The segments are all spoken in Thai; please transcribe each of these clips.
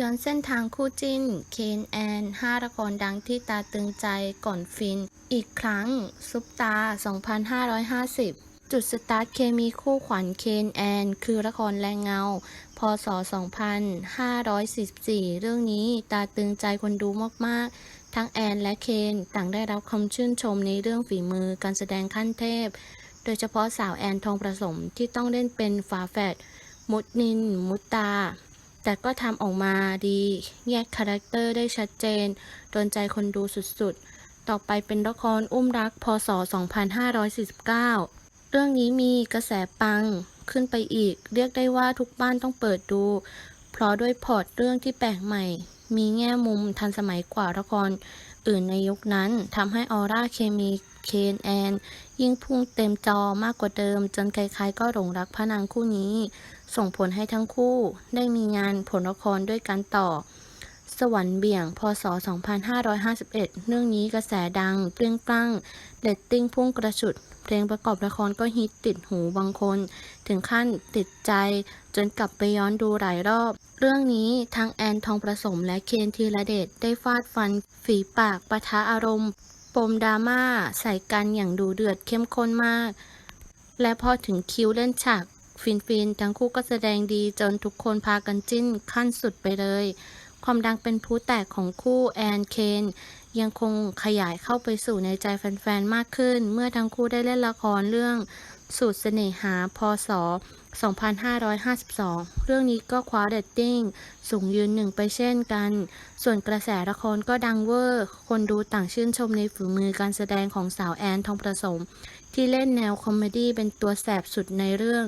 ย้อนเส้นทางคู่จิ้น เคนแอน5ละครดังที่ตาตึงใจก่อนฟิน อีกครั้ง ซุปตา 2550 จุดสตาร์ทเคมีคู่ขวัญเคนแอน คือละครแรงเงา พศ 2544 เรื่องนี้ตาตึงใจคนดูมาก ๆ ทั้งแอนและเคนต่างได้รับคำชื่นชมในเรื่องฝีมือการแสดงขั้นเทพ โดยเฉพาะสาวแอนทองประสมที่ต้องเล่นเป็นฝาแฝดมุดนิน มุตตา แต่ก็ทำออกมาดี แยกคาแรคเตอร์ได้ชัดเจน โดนใจคนดูสุดๆ ต่อไปเป็นละครอุ้มรัก พศ 2549 เรื่องนี้มีกระแสปังขึ้นไปอีก เรียกได้ว่าทุกบ้านต้องเปิดดู เพราะด้วยพอร์ตเรื่องที่แปลกใหม่ มีแง่มุมทันสมัยกว่าละครอื่นในยุคนั้นทำให้ออร่าเคมีเคนแอน ยิ่งพุ่งเต็มจอมากกว่าเดิม จนใครๆก็หลงรักพระนางคู่นี้ ส่งผลให้ทั้งคู่ได้มีงานผลละครด้วยกันต่อ สวรรค์เบี่ยง พศ 2551 เรื่องนี้กระแสดัง เปรี้ยงปร้งเรตติ้งพุ่งกระฉุด เพลงประกอบละครก็ฮิตติดหูบางคน ถึงขั้นติดใจ จนกลับไปย้อนดูหลายรอบ เรื่องนี้ทั้งแอนทองประสมและเคนธีระเดชได้ฟาดฟัน ฝีปากปะทะอารมณ์ ปมดราม่าใส่กันอย่างดูเดือดเข้มข้นมาก และพอถึงคิวเล่นฉาก ฟินๆทั้งคู่ก็แสดงดีจนทุกคนพากันจิ้นขั้นสุดไปเลย ความดังเป็นพลุแตกของคู่แอนเคนยังคงขยายเข้าไปสู่ในใจแฟนๆ มากขึ้น เมื่อทั้งคู่ได้เล่นละครเรื่องสูตรเสน่หา พศ 2552 เรื่องนี้ก็คว้าเรตติ้ง สูงยืนหนึ่งไปเช่นกัน ส่วนกระแสละครก็ดังเวอร์ คนดูต่างชื่นชมในฝีมือการแสดงของสาวแอนทองประสม ที่เล่นแนวคอมเมดี้เป็นตัวแสบสุดในเรื่อง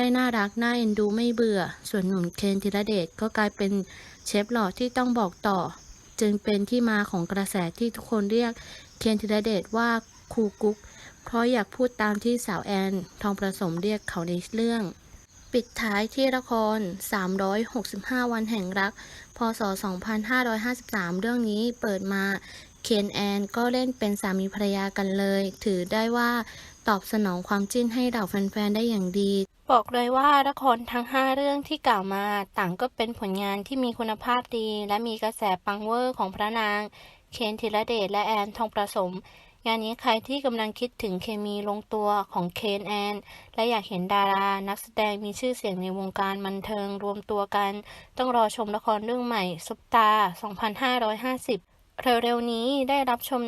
ได้น่ารักน่าเอ็นดูไม่เบื่อ ส่วนหนุ่มเคนธีรเดชก็กลายเป็นเชฟหล่อที่ต้องบอกต่อ จึงเป็นที่มาของกระแสที่ทุกคนเรียกเคนธีรเดชว่าครูกุ๊ก เพราะอยากพูดตามที่สาวแอนทองประสมเรียกเขาในเรื่อง ปิดท้ายที่ละคร 365 วันแห่งรัก พศ 2553 เรื่องนี้เปิดมาเคนแอนก็เล่นเป็นสามีภรรยากันเลย ถือได้ว่าตอบสนองความจิ้นให้เหล่าแฟนๆ ได้อย่างดี บอกเลยว่าละครทั้ง 5 เรื่องที่กล่าวมาต่างก็เป็นผลงานที่มีคุณภาพดี และมีกระแสปังเวอร์ของพระนาง เคนธีรเดชและแอนทองประสม งานนี้ใครที่กำลังคิดถึงเคมีลงตัวของเคนแอน และอยากเห็นดารา นักแสดงมีชื่อเสียงในวงการบันเทิงรวมตัวกัน ต้องรอชมละครเรื่องใหม่ซุปตา 2550 เร็วๆนี้ได้รับชม